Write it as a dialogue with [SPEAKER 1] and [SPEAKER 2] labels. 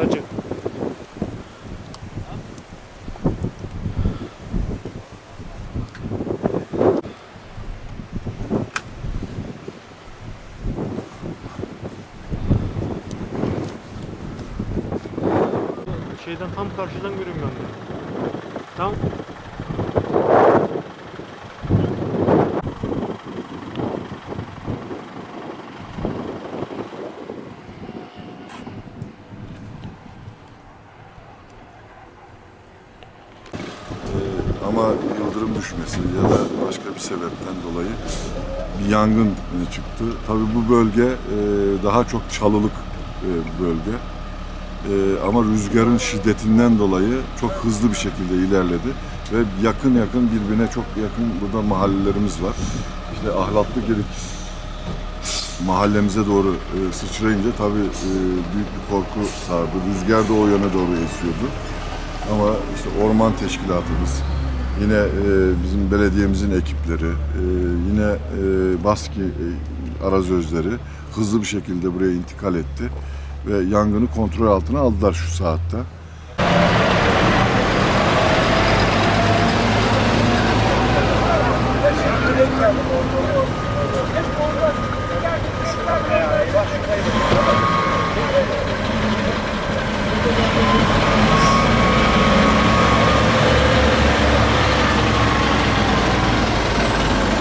[SPEAKER 1] aracı. Şeyden tam karşıdan görüyorum ben de.
[SPEAKER 2] Tam ama yıldırım düşmesi ya da başka bir sebepten dolayı bir yangın e, çıktı. Tabii bu bölge e, daha çok çalılık e, bölge. Ama rüzgarın şiddetinden dolayı çok hızlı bir şekilde ilerledi ve yakın yakın birbirine çok yakın burada mahallelerimiz var. İşte Ahlatlı Girik mahallemize doğru sıçrayınca tabii büyük bir korku sardı. Rüzgar da o yöne doğru esiyordu. Ama işte orman teşkilatımız, yine e, bizim belediyemizin ekipleri, e, yine e, Baski e, arazözleri hızlı bir şekilde buraya intikal etti ve yangını kontrol altına aldılar şu saatte.